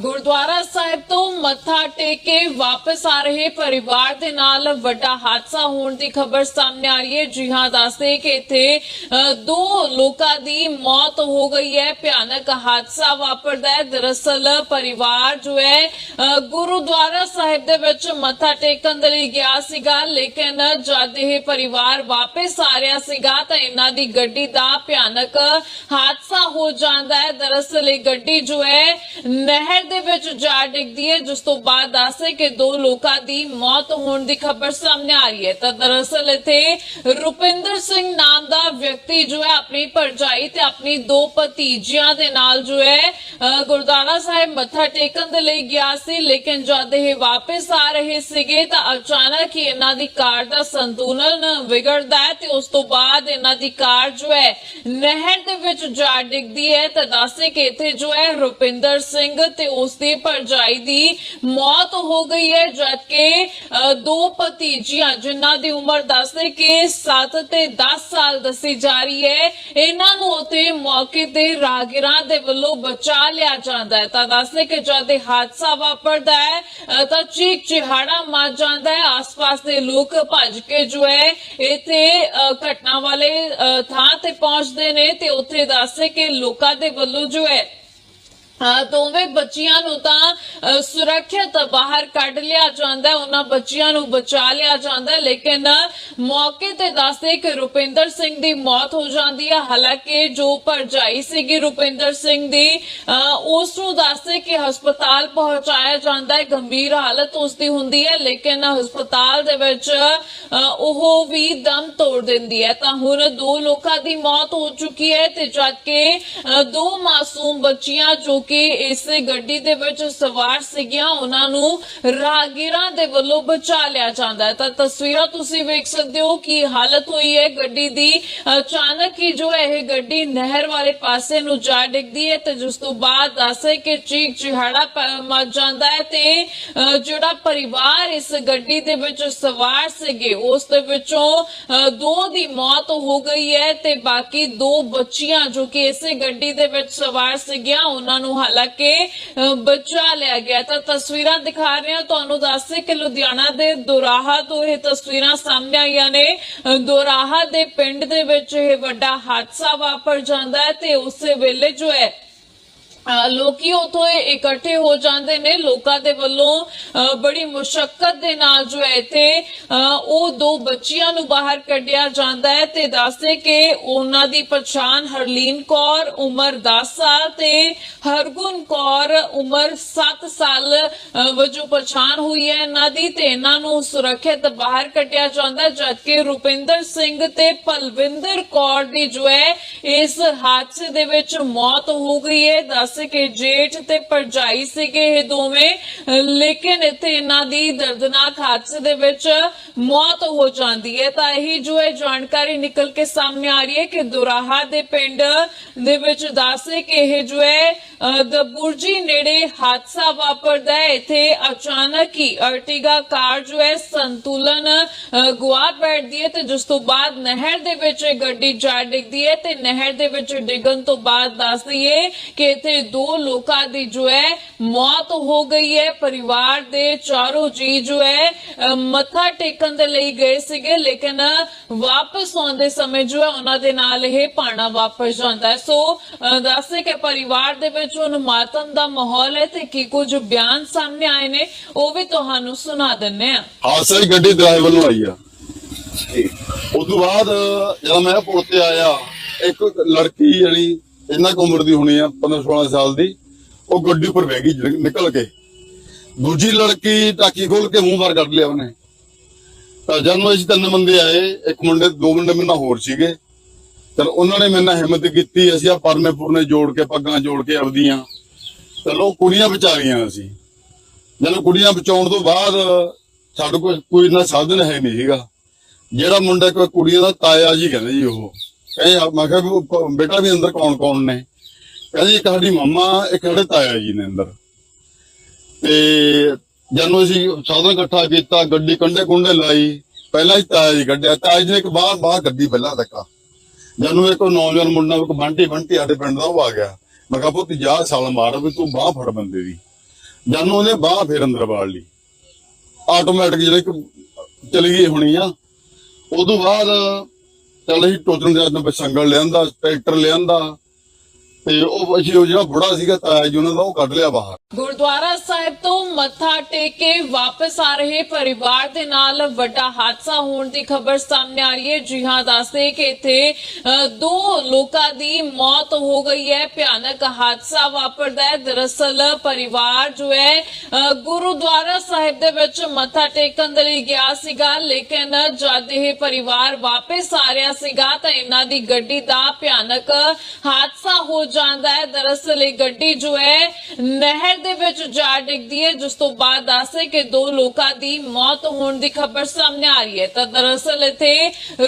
ਗੁਰਦੁਆਰਾ ਸਾਹਿਬ ਤੋਂ ਮੱਥਾ ਟੇਕ ਕੇ ਵਾਪਸ ਆ ਰਹੇ ਪਰਿਵਾਰ ਦੇ ਨਾਲ ਵੱਡਾ ਹਾਦਸਾ ਹੋਣ ਦੀ ਖਬਰ ਸਾਹਮਣੇ ਆ ਰਹੀ ਹੈ। ਜੀ ਹਾਂ ਦੱਸਦੇ ਕਿ ਇੱਥੇ ਦੋ ਲੋਕਾਂ ਦੀ ਮੌਤ ਹੋ ਗਈ ਹੈ। ਭਿਆਨਕ ਹਾਦਸਾ ਵਾਪਰਦਾ ਹੈ। ਦਰਅਸਲ ਪਰਿਵਾਰ ਜੋ ਹੈ ਗੁਰਦੁਆਰਾ ਸਾਹਿਬ ਦੇ ਵਿੱਚ ਮੱਥਾ ਟੇਕਣ ਦੇ ਲਈ ਗਿਆ ਸੀਗਾ। ਲੇਕਿਨ ਜਦ ਇਹ ਪਰਿਵਾਰ ਵਾਪਸ ਆ ਰਿਹਾ ਸੀਗਾ ਤਾਂ ਇਹਨਾਂ ਦੀ ਗੱਡੀ ਦਾ ਭਿਆਨਕ ਹਾਦਸਾ ਹੋ ਜਾਂਦਾ ਹੈ। ਦਰਅਸਲ ਇਹ ਗੱਡੀ ਜੋ ਹੈ, ਨਹਿਰ ਦੇ ਵਿੱਚ ਜਾ ਡਿੱਗਦੀ ਹੈ, ਜਿਸ ਤੋਂ ਬਾਅਦ ਦੱਸੇ ਕਿ ਦੋ ਲੋਕਾਂ ਦੀ ਮੌਤ ਹੋਣ ਦੀ ਖਬਰ ਸਾਹਮਣੇ ਆ ਰਹੀ ਹੈ। ਤਾਂ ਦਰਅਸਲ ਇੱਥੇ ਰੁਪਿੰਦਰ ਸਿੰਘ ਨਾਮ ਦਾ ਵਿਅਕਤੀ ਜੋ ਹੈ ਆਪਣੀ ਭਰਜਾਈ ਤੇ ਆਪਣੀ ਦੋ ਭਤੀਜੀਆਂ ਦੇ ਨਾਲ ਜੋ ਹੈ ਗੁਰਦੁਆਰਾ ਸਾਹਿਬ ਮੱਥਾ ਟੇਕਣ ਦੇ ਲਈ ਗਿਆ ਸੀ। ਲੇਕਿਨ ਜਦ ਇਹ ਵਾਪਸ ਆ ਰਹੇ ਸੀਗੇ ਤਾਂ ਅਚਾਨਕ ਹੀ ਇਹਨਾਂ ਦੀ ਕਾਰ ਦਾ ਸੰਤੁਲਨ ਵਿਗੜਦਾ ਹੈ ਤੇ ਉਸ ਤੋਂ ਬਾਅਦ ਇਹਨਾਂ ਦੀ ਕਾਰ ਜੋ ਹੈ, ਨਹਿਰ ਦੇ ਵਿੱਚ ਜਾ ਡਿੱਗਦੀ ਹੈ। ਤਾਂ ਦੱਸੇ ਕਿ ਇੱਥੇ ਜੋ ਹੈ ਰੁਪਿੰਦਰ ਸਿੰਘ ਤੇ ਉਸ ਦੀ ਭਰਜਾਈ ਦੀ ਮੌਤ ਹੋ ਗਈ ਹੈ ਜਦਕਿ ਅ, ਦੋ ਭਤੀਜੀਆਂ ਜਿਨ੍ਹਾਂ ਦੀ ਉਮਰ ਦੱਸਦੇ ਕਿ 7 ਤੇ 10 ਸਾਲ ਦੱਸੀ ਜਾ ਰਹੀ ਹੈ ਇਹਨਾਂ ਨੂੰ ਉਤੇ ਮੌਕੇ ਤੇ ਰਾਗਿਰਾਂ ਦੇ ਵੱਲੋਂ ਬਚਾ ਲਿਆ ਜਾਂਦਾ ਹੈ। ਤਾਂ ਦੱਸਦੇ ਕਿ ਜਦ ਇਹ ਹਾਦਸਾ ਵਾਪਰਦਾ ਹੈ ਤਾਂ ਚੀਕ ਚਿਹਾੜਾ ਮਚ ਜਾਂਦਾ ਹੈ। ਆਸ-ਪਾਸ ਦੇ ਲੋਕ ਭੱਜ ਕੇ ਜੋ ਹੈ ਇਥੇ ਘਟਨਾ ਵਾਲੇ ਥਾਂ ਤੇ ਪਹੁੰਚਦੇ ਨੇ ਤੇ ਉੱਥੇ ਦੱਸਦੇ ਕਿ ਲੋਕਾਂ ਦੇ ਵੱਲੋਂ ਜੋ ਹੈ ਦੋਵੇਂ ਬੱਚੀਆਂ ਨੂੰ ਤਾਂ ਸੁਰੱਖਿਅਤ ਬਾਹਰ ਕੱਢ ਲਿਆ ਜਾਂਦਾ ਹੈ, ਉਹਨਾਂ ਬੱਚੀਆਂ ਨੂੰ ਬਚਾ ਲਿਆ ਜਾਂਦਾ ਲੇਕਿਨ ਮੌਕੇ ਤੇ ਦੱਸਦੇ ਕਿ ਰੁਪਿੰਦਰ ਸਿੰਘ ਦੀ ਮੌਤ ਹੋ ਜਾਂਦੀ ਹੈ। ਹਾਲਾਂਕਿ ਜੋ ਭਰਜਾਈ ਸੀਗੀ ਰੁਪਿੰਦਰ ਸਿੰਘ ਦੀ ਉਸ ਨੂੰ ਦੱਸਦੇ ਕਿ ਹਸਪਤਾਲ ਪਹੁੰਚਾਇਆ ਜਾਂਦਾ ਹੈ, ਗੰਭੀਰ ਹਾਲਤ ਉਸ ਦੀ ਹੁੰਦੀ ਹੈ, ਲੇਕਿਨ ਹਸਪਤਾਲ ਦੇ ਵਿੱਚ ਉਹ ਵੀ ਦਮ ਤੋੜ ਦਿੰਦੀ ਹੈ। ਤਾਂ ਹੁਣ ਦੋ ਲੋਕਾਂ ਦੀ ਮੌਤ ਹੋ ਚੁੱਕੀ ਹੈ ਤੇ ਜਦਕਿ ਦੋ ਮਾਸੂਮ ਬੱਚੀਆਂ ਜੋ ਕਿ ਇਸੇ ਗੱਡੀ ਦੇ ਵਿੱਚ ਸਵਾਰ ਸੀਗੀਆਂ, ਉਹਨਾਂ ਨੂੰ ਰਾਗੀਰਾਂ ਦੇ ਵੱਲੋਂ ਬਚਾ ਲਿਆ ਜਾਂਦਾ ਹੈ। ਤਾਂ ਤਸਵੀਰਾਂ ਤੁਸੀਂ ਵੇਖ ਸਕਦੇ ਹੋ ਕਿ ਹਾਲਤ ਹੋਈ ਹੈ। ਗੱਡੀ ਦੀ ਅਚਾਨਕ ਹੀ ਜੋ ਇਹ ਗੱਡੀ ਨਹਿਰ ਵਾਲੇ ਪਾਸੇ ਨੂੰ ਜਾ ਡਿੱਗਦੀ ਹੈ ਤੇ ਜਿਸ ਤੋਂ ਬਾਅਦ ਦੱਸੇ ਕਿ ਚੀਕ ਚਿਹਾੜਾ ਪ- ਮਚ ਜਾਂਦਾ ਹੈ ਤੇ ਜਿਹੜਾ ਪਰਿਵਾਰ ਇਸ ਗੱਡੀ ਦੇ ਵਿੱਚ ਸਵਾਰ ਸੀਗੇ, ਉਸ ਦੇ ਵਿੱਚੋਂ ਦੋ ਦੀ ਮੌਤ ਹੋ ਗਈ ਹੈ ਤੇ ਬਾਕੀ ਦੋ ਬੱਚੀਆਂ ਜੋ ਕਿ ਇਸੇ ਗੱਡੀ ਦੇ ਵਿੱਚ ਸਵਾਰ ਸੀਗੀਆਂ, ਉਹਨਾਂ ਨੂੰ ਹਾਲਾਂਕਿ ਬਚਾ ਲਿਆ ਗਿਆ ਤਾਂ ਤਸਵੀਰਾਂ ਦਿਖਾ ਰਹੇ ਹਾਂ। ਤੁਹਾਨੂੰ ਦੱਸੇ ਕਿ ਲੁਧਿਆਣਾ ਦੇ ਦੁਰਾਹਾ ਤੋਂ ਇਹ ਤਸਵੀਰਾਂ ਸਾਹਮਣੇ ਆਈਆਂ ਨੇ। ਅਹ, ਦੁਰਾਹਾ ਦੇ ਪਿੰਡ ਦੇ ਵਿੱਚ ਇਹ ਵੱਡਾ ਹਾਦਸਾ ਵਾਪਰ ਜਾਂਦਾ ਹੈ ਤੇ ਉਸੇ ਵੇਲੇ ਜੋ ਹੈ ਲੋਕੀ ਉਥੋਂ ਇਕੱਠੇ ਹੋ ਜਾਂਦੇ ਨੇ। ਲੋਕਾਂ ਦੇ ਵੱਲੋਂ ਬੜੀ ਮੁਸ਼ਕਲ ਦੇ ਨਾਲ ਜੋ ਹੈ ਇੱਥੇ ਅਹ ਉਹ ਦੋ ਬੱਚੀਆਂ ਨੂੰ ਬਾਹਰ ਕੱਢਿਆ ਜਾਂਦਾ ਹੈ ਤੇ ਦੱਸਦੇ ਕਿ ਉਹਨਾਂ ਦੀ ਪਛਾਣ ਹਰਲੀਨ ਕੌਰ, ਉਮਰ 10 ਸਾਲ ਤੇ ਹਰਗੁਣ ਕੌਰ, ਉਮਰ 7 ਸਾਲ ਵਜੋਂ ਪਛਾਣ ਹੋਈ ਹੈ ਇਹਨਾਂ ਦੀ ਤੇ ਇਹਨਾਂ ਨੂੰ ਸੁਰੱਖਿਅਤ ਬਾਹਰ ਕੱਢਿਆ ਜਾਂਦਾ ਜਦਕਿ ਰੁਪਿੰਦਰ ਸਿੰਘ ਤੇ ਪਲਵਿੰਦਰ ਕੌਰ ਦੀ ਜੋ ਹੈ, ਇਸ ਹਾਦਸੇ ਦੇ ਵਿੱਚ ਮੌਤ ਹੋ ਗਈ ਹੈ। ਦੱਸ ਕਿ ਜੇਠ ਤੇ ਪਰਜਾਈ ਸੀਗੇ ਇਹ ਦੋਵੇਂ। ਲੇਕਿਨ ਇੱਥੇ ਇਹਨਾਂ ਦੀ ਦਰਦਨਾਕ ਹਾਦਸੇ ਦੇ ਵਿੱਚ ਮੌਤ ਹੋ ਜਾਂਦੀ ਹੈ। ਤਾਂ ਇਹੀ ਜੋ ਹੈ ਜਾਣਕਾਰੀ ਨਿਕਲ ਕੇ ਸਾਹਮਣੇ ਆ ਰਹੀ ਹੈ ਕਿ ਦੁਰਾਹਾ ਦੇ ਪਿੰਡ ਦੇ ਵਿੱਚ ਦੱਸੇ ਕਿ ਇਹ ਜੋ ਹੈ ਦਬੁਰਜੀ ਨੇੜੇ ਹਾਦਸਾ ਵਾਪਰਦਾ ਹੈ। ਇੱਥੇ ਅਚਾਨਕ ਹੀ ਅਰਟੀਗਾ ਕਾਰ ਜੋ ਹੈ, ਸੰਤੁਲਨ ਗੁਆ ਬੈਠਦੀ ਹੈ ਤੇ ਜਿਸ ਤੋਂ ਬਾਅਦ ਨਹਿਰ ਦੇ ਵਿੱਚ ਇਹ ਗੱਡੀ ਜਾ ਡਿੱਗਦੀ ਹੈ ਤੇ ਨਹਿਰ ਦੇ ਵਿੱਚ ਡਿੱਗਣ ਤੋਂ ਬਾਅਦ ਦੱਸ ਦਈਏ ਕਿ ਇੱਥੇ ਦੋ ਲੋਕਾਂ ਦੀ ਜੋ ਹੈ ਮੌਤ ਹੋ ਗਈ ਹੈ। ਪਰਿਵਾਰ ਦੇ ਚਾਰੋਂ ਜੀ ਜੋ ਹੈ ਮੱਥਾ ਟੇਕਣ ਦੇ ਲਈ ਗਏ ਸੀਗੇ, ਲੇਕਿਨ ਵਾਪਸ ਆਉਂਦੇ ਸਮੇਂ ਜੋ ਹੈ, ਉਹਨਾਂ ਦੇ ਨਾਲ ਇਹ ਪਾਣਾ ਵਾਪਸ ਜਾਂਦਾ ਹੈ। ਸੋ ਅਹ ਕਿ ਪਰਿਵਾਰ ਦੇ ਵਿੱਚ ਹੁਣ ਮਾਤਮ ਦਾ ਮਾਹੌਲ ਹੈ ਤੇ ਕੀ ਕੁਝ ਬਿਆਨ ਸਾਹਮਣੇ ਆਏ ਨੇ, ਉਹ ਵੀ ਤੁਹਾਨੂੰ ਸੁਣਾ ਦਿੰਨੇ ਆ ਹਾਦਸਾ ਹੀ ਗੱਡੀ ਡਰਾਈਵਰ ਨੂੰ ਆਈ ਆ। ਉਸ ਤੋਂ ਬਾਅਦ, ਜਦੋਂ ਮੈਂ ਪੁਲ ਤੇ ਆਇਆ, ਇੱਕ ਲੜਕੀ ਜਣੀ ਇਹਨਾਂ ਕੁ ਉਮਰ ਦੀ ਹੋਣੀ ਆ 15 16 ਸਾਲ ਦੀ, ਉਹ ਗੱਡੀ ਉੱਪਰ ਬਹਿ ਗਈ ਨਿਕਲ ਕੇ। ਦੂਜੀ ਲੜਕੀ ਟਾਕੀ ਖੋਲ ਕੇ ਮੂੰਹ ਬਾਹਰ ਕੱਢ ਲਿਆ ਉਹਨੇ। ਤਾਂ ਜਦ ਨੂੰ ਤਿੰਨ ਬੰਦੇ ਆਏ, ਇੱਕ ਮੁੰਡੇ, ਦੋ ਮੁੰਡੇ ਮੇਰੇ ਨਾਲ ਹੋਰ ਸੀਗੇ। ਚਲ ਉਹਨਾਂ ਨੇ ਮੇਰੇ ਨਾਲ ਹਿੰਮਤ ਕੀਤੀ, ਅਸੀਂ ਆ ਪਰਨੇ ਪੁਰਨੇ ਜੋੜ ਕੇ, ਪੱਗਾਂ ਜੋੜ ਕੇ ਆਪਦੀਆਂ। ਚਲੋ ਕੁੜੀਆਂ ਬਚਾ ਲਈਆਂ ਅਸੀਂ ਜਦੋਂ ਕੁੜੀਆਂ ਬਚਾਉਣ ਤੋਂ ਬਾਅਦ ਸਾਡੇ ਕੋਲ ਕੋਈ ਨਾ ਸਾਧਨ ਹੈ ਨਹੀਂ ਸੀਗਾ। ਜਿਹੜਾ ਮੁੰਡਾ ਕੋਈ ਕੁੜੀਆਂ ਦਾ ਤਾਇਆ ਜੀ ਕਹਿੰਦੇ ਜੀ ਉਹ। ਕਹੇ ਮੈਂ ਕਿਹਾ ਵੀ ਬੇਟਾ ਵੀ ਅੰਦਰ ਕੌਣ ਕੌਣ ਨੇ? ਕਹਿੰਦੀ ਇੱਕ ਸਾਡੀ ਮੰਮਾ, ਇੱਕ ਸਾਡੇ ਤਾਇਆ ਜੀ ਨੇ ਅੰਦਰ। ਤੇ ਜਦੋਂ ਅਸੀਂ ਸਾਧਨ ਇਕੱਠਾ ਕੀਤਾ, ਗੱਡੀ ਕੰਡੇ ਕੁੰਡੇ ਲਾਈ, ਪਹਿਲਾਂ ਹੀ ਤਾਇਆ ਜੀ ਕੱਢਿਆ। ਤਾਇਆ ਜੀ ਨੇ ਇੱਕ ਬਾਹਰ ਬਾਹਰ ਗੱਡੀ ਪਹਿਲਾਂ ਧੱਕਾ ਜਦੋਂ ਇੱਕ ਨੌਜਵਾਨ ਮੁੰਡਾ, ਇੱਕ ਬੰਟੀ ਬੰਟੀ ਸਾਡੇ ਪਿੰਡ ਦਾ, ਉਹ ਆ ਗਿਆ। ਮੈਂ ਕਿਹਾ, ਪੁੱਤ, ਜਾ ਸਾਲ ਮਾਰ, ਵੀ ਤੂੰ ਬਾਹ ਫੜ ਬੰਦੇ ਦੀ। ਜਾਨੂੰ ਉਹਨੇ ਬਾਹ ਫੇਰ ਅੰਦਰ ਵਾੜ ਲਈ। ਆਟੋਮੈਟਿਕ ਜਿਹੜੇ ਚਲੀ ਗਈ ਹੋਣੀ ਆ, ਉਦੋਂ ਬਾਅਦ ਚੱਲ ਅਸੀਂ ਟੋਚਨ ਦੇ ਅੰਦਰ ਸੰਗਲ ਲਿਆਂਦਾ, ਟਰੈਕਟਰ ਲਿਆਂਦਾ। ਤੇ ਉਹ ਅਸੀਂ ਉਹ ਜਿਹੜਾ ਬੁੜਾ ਸੀਗਾ ਤਾਇਆ ਜੀ, ਉਹਨਾਂ ਦਾ ਉਹ ਕੱਢ ਲਿਆ ਬਾਹਰ। ਗੁਰਦੁਆਰਾ ਸਾਹਿਬ ਤੋਂ ਮੱਥਾ ਟੇਕ ਕੇ ਵਾਪਸ ਆ ਰਹੇ ਪਰਿਵਾਰ ਦੇ ਨਾਲ ਵੱਡਾ ਹਾਦਸਾ ਹੋਣ ਦੀ ਖਬਰ ਸਾਹਮਣੇ ਆ ਰਹੀ ਹੈ। ਜੀ ਹਾਂ ਦੱਸਦੇ ਕਿ ਇੱਥੇ ਦੋ ਲੋਕਾਂ ਦੀ ਮੌਤ ਹੋ ਗਈ ਹੈ। ਭਿਆਨਕ ਹਾਦਸਾ ਵਾਪਰਦਾ ਹੈ। ਦਰਅਸਲ ਪਰਿਵਾਰ ਜੋ ਹੈ ਗੁਰਦੁਆਰਾ ਸਾਹਿਬ ਦੇ ਵਿੱਚ ਮੱਥਾ ਟੇਕਣ ਦੇ ਲਈ ਗਿਆ ਸੀਗਾ, ਲੇਕਿਨ ਜਦ ਇਹ ਪਰਿਵਾਰ ਵਾਪਸ ਆ ਰਿਹਾ ਸੀਗਾ ਤਾਂ ਇਹਨਾਂ ਦੀ ਗੱਡੀ ਦਾ ਭਿਆਨਕ ਹਾਦਸਾ ਹੋ ਜਾਂਦਾ ਹੈ। ਦਰਅਸਲ ਇਹ ਗੱਡੀ ਜੋ ਹੈ, ਨਹਿਰ ਦੇ ਵਿੱਚ ਜਾ ਡਿੱਗਦੀ ਹੈ ਜਿਸ ਤੋਂ ਬਾਅਦ ਦੱਸੇ ਕਿ ਦੋ ਲੋਕਾਂ ਦੀ ਮੌਤ ਹੋਣ ਦੀ ਖਬਰ ਸਾਹਮਣੇ ਆ ਰਹੀ ਹੈ। ਤਾਂ ਦਰਅਸਲ ਇਥੇ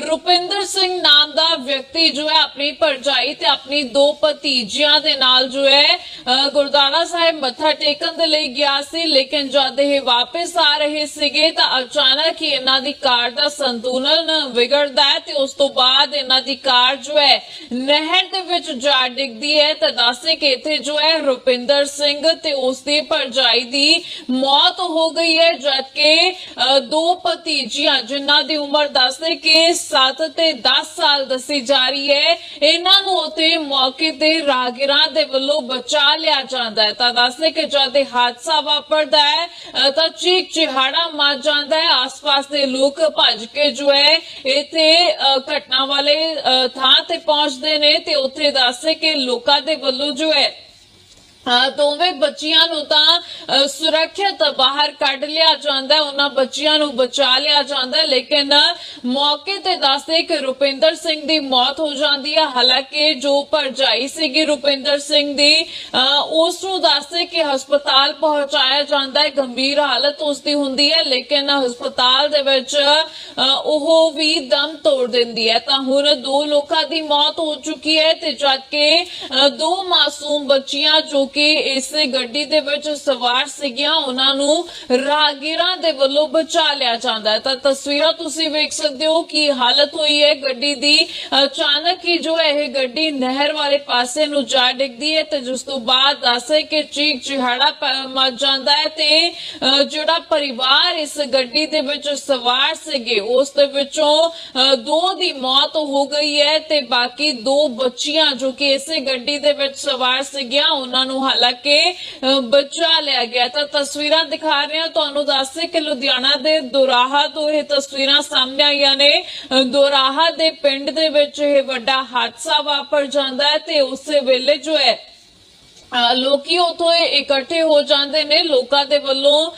ਰੁਪਿੰਦਰ ਸਿੰਘ ਨਾਮ ਦਾ ਵਿਅਕਤੀ ਜੋ ਹੈ ਆਪਣੀ ਭਰਜਾਈ ਤੇ ਆਪਣੀ ਦੋ ਭਤੀਜੀਆਂ ਦੇ ਨਾਲ ਜੋ ਹੈ ਅ, ਗੁਰਦੁਆਰਾ ਸਾਹਿਬ ਮੱਥਾ ਟੇਕਣ ਦੇ ਲਈ ਗਿਆ ਸੀ। ਲੇਕਿਨ ਜਦ ਇਹ ਵਾਪਸ ਆ ਰਹੇ ਸੀਗੇ ਤਾਂ ਅਚਾਨਕ ਹੀ ਇਹਨਾਂ ਦੀ ਕਾਰ ਦਾ ਸੰਤੁਲਨ ਵਿਗੜਦਾ ਹੈ ਤੇ ਉਸ ਤੋਂ ਬਾਅਦ ਇਹਨਾਂ ਦੀ ਕਾਰ ਜੋ ਹੈ ਨਹਿਰ ਦੇ ਵਿੱਚ ਜਾ ਡਿੱਗਦੀ ਹੈ। ਤਾਂ ਦੱਸੇ ਕਿ ਇੱਥੇ ਜੋ ਹੈ ਰੁਪਿੰਦਰ ਸਿੰਘ ਤੇ ਉਸ ਦੀ ਭਰਜਾਈ ਦੀ ਮੌਤ ਹੋ ਗਈ ਹੈ ਜਦਕਿ ਅ, ਦੋ ਭਤੀਜੀਆਂ ਜਿਨ੍ਹਾਂ ਦੀ ਉਮਰ ਦੱਸਦੇ ਕਿ 7 ਤੇ 10 ਸਾਲ ਦੱਸੀ ਜਾ ਰਹੀ ਹੈ ਇਹਨਾਂ ਨੂੰ ਉਤੇ ਮੌਕੇ ਤੇ ਰਾਹਗੀਰਾਂ ਦੇ ਵੱਲੋਂ ਬਚਾ ਲਿਆ ਜਾਂਦਾ ਹੈ। ਤਾਂ ਦੱਸਦੇ ਕਿ ਜਦ ਇਹ ਹਾਦਸਾ ਵਾਪਰਦਾ ਹੈ ਤਾਂ ਚੀਕ ਚਿਹਾੜਾ ਮਚ ਜਾਂਦਾ ਹੈ। ਆਸ-ਪਾਸ ਦੇ ਲੋਕ ਭੱਜ ਕੇ ਜੋ ਹੈ ਇਥੇ ਘਟਨਾ ਵਾਲੇ ਥਾਂ ਤੇ ਪਹੁੰਚਦੇ ਨੇ ਤੇ ਉੱਥੇ ਦੱਸਦੇ ਕਿ ਲੋਕਾਂ ਦੇ ਵੱਲੋਂ ਜੋ ਹੈ ਦੋਵੇਂ ਬੱਚੀਆਂ ਨੂੰ ਤਾਂ ਸੁਰੱਖਿਅਤ ਬਾਹਰ ਕੱਢ ਲਿਆ ਜਾਂਦਾ ਹੈ ਉਹਨਾਂ ਬੱਚੀਆਂ ਨੂੰ ਬਚਾ ਲਿਆ ਜਾਂਦਾ, ਲੇਕਿਨ ਮੌਕੇ ਤੇ ਦੱਸਦੇ ਕਿ ਰੁਪਿੰਦਰ ਸਿੰਘ ਦੀ ਮੌਤ ਹੋ ਜਾਂਦੀ ਹੈ ਹਾਲਾਂਕਿ ਜੋ ਭਰਜਾਈ ਸੀਗੀ ਰੁਪਿੰਦਰ ਸਿੰਘ ਦੀ ਉਸ ਨੂੰ ਦੱਸਦੇ ਕਿ ਹਸਪਤਾਲ ਪਹੁੰਚਾਇਆ ਜਾਂਦਾ ਹੈ, ਗੰਭੀਰ ਹਾਲਤ ਉਸ ਦੀ ਹੁੰਦੀ ਹੈ, ਲੇਕਿਨ ਹਸਪਤਾਲ ਦੇ ਵਿੱਚ ਉਹ ਵੀ ਦਮ ਤੋੜ ਦਿੰਦੀ ਹੈ। ਤਾਂ ਹੁਣ ਦੋ ਲੋਕਾਂ ਦੀ ਮੌਤ ਹੋ ਚੁੱਕੀ ਹੈ ਤੇ ਜਦਕਿ ਅਹ ਦੋ ਮਾਸੂਮ ਬੱਚੀਆਂ ਜੋ ਕਿ ਇਸੇ ਗੱਡੀ ਦੇ ਵਿੱਚ ਸਵਾਰ ਸੀਗੀਆਂ, ਉਹਨਾਂ ਨੂੰ ਰਾਹਗੀਰਾਂ ਦੇ ਵੱਲੋਂ ਬਚਾ ਲਿਆ ਜਾਂਦਾ ਹੈ। ਤਾਂ ਤਸਵੀਰਾਂ ਤੁਸੀਂ ਵੇਖ ਸਕਦੇ ਹੋ ਕਿ ਹਾਲਤ ਹੋਈ ਹੈ। ਗੱਡੀ ਦੀ ਅਚਾਨਕ ਹੀ ਜੋ ਇਹ ਗੱਡੀ ਨਹਿਰ ਵਾਲੇ ਪਾਸੇ ਨੂੰ ਜਾ ਡਿੱਗਦੀ ਹੈ ਤੇ ਜਿਸ ਤੋਂ ਬਾਅਦ ਦੱਸੇ ਕਿ ਚੀਕ ਚਿਹਾੜਾ ਪ- ਮਚ ਜਾਂਦਾ ਹੈ ਤੇ ਜਿਹੜਾ ਪਰਿਵਾਰ ਇਸ ਗੱਡੀ ਦੇ ਵਿੱਚ ਸਵਾਰ ਸੀਗੇ, ਉਸ ਦੇ ਵਿੱਚੋਂ ਦੋ ਦੀ ਮੌਤ ਹੋ ਗਈ ਹੈ ਤੇ ਬਾਕੀ ਦੋ ਬੱਚੀਆਂ ਜੋ ਕਿ ਇਸੇ ਗੱਡੀ ਦੇ ਵਿੱਚ ਸਵਾਰ ਸੀਗੀਆਂ, ਉਹਨਾਂ ਨੂੰ ਹਾਲਾਂਕਿ ਬਚਾ ਲਿਆ ਗਿਆ। ਤਾਂ ਤਸਵੀਰਾਂ ਦਿਖਾ ਰਹੇ ਹਾਂ। ਤੁਹਾਨੂੰ ਦੱਸੇ ਕਿ ਲੁਧਿਆਣਾ ਦੇ ਦੁਰਾਹਾ ਤੋਂ ਇਹ ਤਸਵੀਰਾਂ ਸਾਹਮਣੇ ਆਈਆਂ ਨੇ। ਅਹ, ਦੁਰਾਹਾ ਦੇ ਪਿੰਡ ਦੇ ਵਿੱਚ ਇਹ ਵੱਡਾ ਹਾਦਸਾ ਵਾਪਰ ਜਾਂਦਾ ਹੈ ਤੇ ਉਸੇ ਵੇਲੇ ਜੋ ਹੈ ਲੋਕੀ ਉਥੋਂ ਇਕੱਠੇ ਹੋ ਜਾਂਦੇ ਨੇ। ਲੋਕਾਂ ਦੇ ਵੱਲੋਂ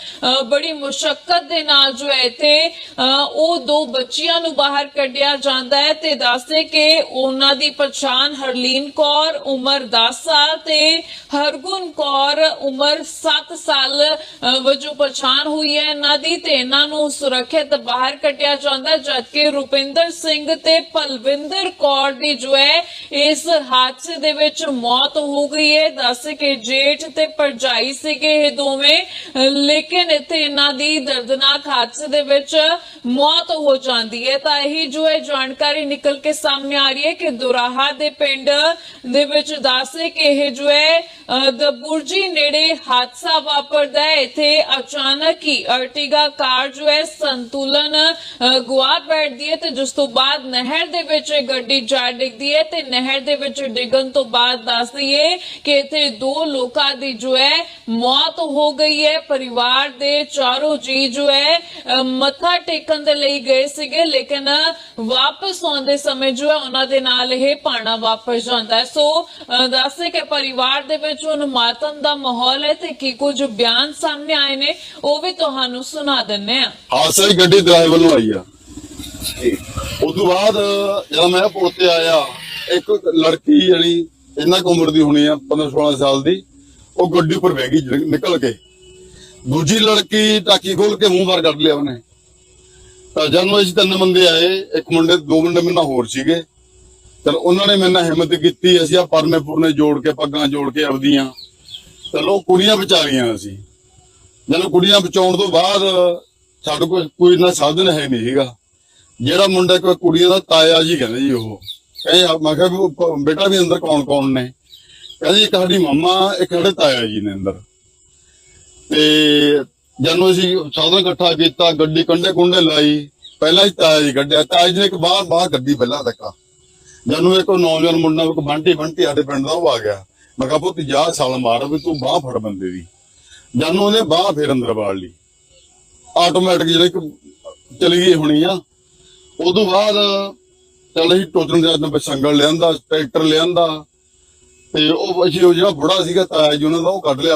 ਬੜੀ ਮੁਸ਼ਕਲ ਦੇ ਨਾਲ ਜੋ ਹੈ ਇੱਥੇ ਅਹ ਉਹ ਦੋ ਬੱਚੀਆਂ ਨੂੰ ਬਾਹਰ ਕੱਢਿਆ ਜਾਂਦਾ ਹੈ ਤੇ ਦੱਸਦੇ ਕਿ ਉਹਨਾਂ ਦੀ ਪਛਾਣ ਹਰਲੀਨ ਕੌਰ, ਉਮਰ 10 ਸਾਲ ਤੇ ਹਰਗੁਣ ਕੌਰ, ਉਮਰ 7 ਸਾਲ ਵਜੋਂ ਪਛਾਣ ਹੋਈ ਹੈ ਇਹਨਾਂ ਦੀ ਤੇ ਇਹਨਾਂ ਨੂੰ ਸੁਰੱਖਿਅਤ ਬਾਹਰ ਕੱਢਿਆ ਜਾਂਦਾ ਜਦਕਿ ਰੁਪਿੰਦਰ ਸਿੰਘ ਤੇ ਪਲਵਿੰਦਰ ਕੌਰ ਦੀ ਜੋ ਹੈ, ਇਸ ਹਾਦਸੇ ਦੇ ਵਿੱਚ ਮੌਤ ਹੋ ਗਈ ਹੈ। ਦੱਸ ਕਿ ਜੇਠ ਤੇ ਪਰਜਾਈ ਸੀਗੇ ਇਹ ਦੋਵੇਂ। ਲੇਕਿਨ ਇੱਥੇ ਇਹਨਾਂ ਦੀ ਦਰਦਨਾਕ ਹਾਦਸੇ ਦੇ ਵਿੱਚ ਮੌਤ ਹੋ ਜਾਂਦੀ ਹੈ। ਤਾਂ ਇਹ ਜੋ ਹੈ ਜਾਣਕਾਰੀ ਨਿਕਲ ਕੇ ਸਾਹਮਣੇ ਆ ਰਹੀ ਹੈ ਕਿ ਦੁਰਾਹਾ ਦੇ ਪਿੰਡ ਦੇ ਵਿੱਚ ਦੱਸੇ ਕਿ ਇਹ ਜੋ ਹੈ ਦਬੁਰਜੀ ਨੇੜੇ ਹਾਦਸਾ ਵਾਪਰਦਾ ਹੈ। ਇੱਥੇ ਅਚਾਨਕ ਹੀ ਅਰਟੀਗਾ ਕਾਰ ਜੋ ਹੈ, ਸੰਤੁਲਨ ਗੁਆ ਬੈਠਦੀ ਹੈ ਤੇ ਜਿਸ ਤੋਂ ਬਾਅਦ ਨਹਿਰ ਦੇ ਵਿੱਚ ਇਹ ਗੱਡੀ ਜਾ ਡਿੱਗਦੀ ਹੈ ਤੇ ਨਹਿਰ ਦੇ ਵਿੱਚ ਡਿੱਗਣ ਤੋਂ ਬਾਅਦ ਦੱਸ ਦਈਏ ਕਿ ਇੱਥੇ ਦੋ ਲੋਕਾਂ ਦੀ ਜੋ ਹੈ ਮੌਤ ਹੋ ਗਈ ਹੈ। ਪਰਿਵਾਰ ਦੇ ਚਾਰੋਂ ਜੀ ਜੋ ਹੈ ਮੱਥਾ ਟੇਕਣ ਦੇ ਲਈ ਗਏ ਸੀਗੇ, ਲੇਕਿਨ ਵਾਪਸ ਆਉਂਦੇ ਸਮੇਂ ਜੋ ਹੈ, ਉਹਨਾਂ ਦੇ ਨਾਲ ਇਹ ਪਾਣਾ ਵਾਪਸ ਜਾਂਦਾ ਸੋ ਦੱਸੇ ਕਿ ਪਰਿਵਾਰ ਦੇ ਵਿੱਚ ਹੁਣ ਮਾਤਮ ਦਾ ਮਾਹੌਲ ਹੈ ਤੇ ਕੀ ਕੁਝ ਬਿਆਨ ਸਾਹਮਣੇ ਆਏ ਨੇ, ਉਹ ਵੀ ਤੁਹਾਨੂੰ ਸੁਣਾ ਦਿੰਨੇ ਆ ਹਾਦਸਾ ਹੀ ਗੱਡੀ ਡਰਾਈਵਰ ਨੂੰ ਆਈ ਆ। ਉਸ ਤੋਂ ਬਾਅਦ ਜਦੋਂ ਮੈਂ ਪੁਲ ਆਇਆ, ਇੱਕ ਲੜਕੀ ਜਿਹੜੀ ਇੰਨਾ ਕੁ ਉਮਰ ਦੀ ਹੋਣੀ ਆ 15 16 ਸਾਲ ਦੀ, ਉਹ ਗੱਡੀ ਉੱਪਰ ਬਹਿ ਗਈ ਨਿਕਲ ਕੇ। ਦੂਜੀ ਲੜਕੀ ਟਾਕੀ ਖੋਲ ਕੇ ਮੂੰਹ ਬਾਹਰ ਕੱਢ ਲਿਆ ਉਹਨੇ। ਤਾਂ ਜਦੋਂ ਅਸੀਂ ਤਿੰਨ ਬੰਦੇ ਆਏ, ਇੱਕ ਮੁੰਡੇ, ਦੋ ਮੁੰਡੇ ਮੇਰੇ ਨਾਲ ਹੋਰ ਸੀਗੇ। ਚਲ ਉਹਨਾਂ ਨੇ ਮੇਰੇ ਨਾਲ ਹਿੰਮਤ ਕੀਤੀ, ਅਸੀਂ ਆ ਪਰਨੇ ਪੁਰਨੇ ਜੋੜ ਕੇ, ਪੱਗਾਂ ਜੋੜ ਕੇ ਆਪਦੀਆਂ। ਚਲੋ ਕੁੜੀਆਂ ਬਚਾ ਲਈਆਂ ਅਸੀਂ। ਜਦੋਂ ਕੁੜੀਆਂ ਬਚਾਉਣ ਤੋਂ ਬਾਅਦ ਸਾਡੇ ਕੋਲ ਕੋਈ ਨਾ ਸਾਧਨ ਹੈ ਨਹੀਂ ਸੀਗਾ। ਜਿਹੜਾ ਮੁੰਡਾ ਕੋਈ ਕੁੜੀਆਂ ਦਾ ਤਾਇਆ ਜੀ ਕਹਿੰਦੇ ਜੀ ਉਹ। ਕਹਿੰਦੇ ਮੈਂ ਕਿਹਾ ਵੀ ਬੇਟਾ ਵੀ ਅੰਦਰ ਕੌਣ ਕੌਣ ਨੇ? ਕਹਿੰਦੇ ਇੱਕ ਸਾਡੀ ਮੰਮਾ, ਇੱਕ ਸਾਡੇ ਤਾਇਆ ਜੀ ਨੇ ਅੰਦਰ। ਤੇ ਜਦੋਂ ਅਸੀਂ ਸਾਧਨ ਇਕੱਠਾ ਕੀਤਾ, ਗੱਡੀ ਕੰਡੇ ਕੁੰਡੇ ਲਾਈ, ਪਹਿਲਾਂ ਹੀ ਤਾਇਆ ਜੀ ਕੱਢਿਆ। ਤਾਇਆ ਜੀ ਨੇ ਇੱਕ ਬਾਹਰ ਬਾਹਰ ਗੱਡੀ ਪਹਿਲਾਂ ਲੱਗਾ ਜਦੋਂ ਇੱਕ ਨੌਜਵਾਨ ਮੁੰਡਾ, ਇੱਕ ਬੰਟੀ ਬੰਟੀ ਸਾਡੇ ਪਿੰਡ ਦਾ, ਉਹ ਆ ਗਿਆ। ਮੈਂ ਕਿਹਾ, ਪੁੱਤ, ਜਾ ਸਾਲ ਮਾਰ, ਵੀ ਤੂੰ ਬਾਹ ਫੜ ਬੰਦੇ ਦੀ। ਜਦੋਂ ਉਹਨੇ ਬਾਹ ਫੇਰ ਅੰਦਰ ਵਾੜ ਲਈ। ਆਟੋਮੈਟਿਕ ਜਿਹੜੇ ਚਲੀ ਗਈ ਹੋਣੀ ਆ, ਉਦੋਂ ਬਾਅਦ ਚੱਲ ਅਸੀਂ ਟੋਚਨ ਦੇ ਨਾਲ ਸੰਗਲ ਲਿਆਂਦਾ, ਟਰੈਕਟਰ ਲਿਆਂਦਾ, ਤੇ ਉਹ ਅਸੀਂ ਉਹ ਜਿਹੜਾ ਬੁੜਾ ਸੀਗਾ ਤਾਇਆ ਜੀ, ਉਹਨਾਂ ਦਾ ਉਹ ਕੱਢ ਲਿਆ।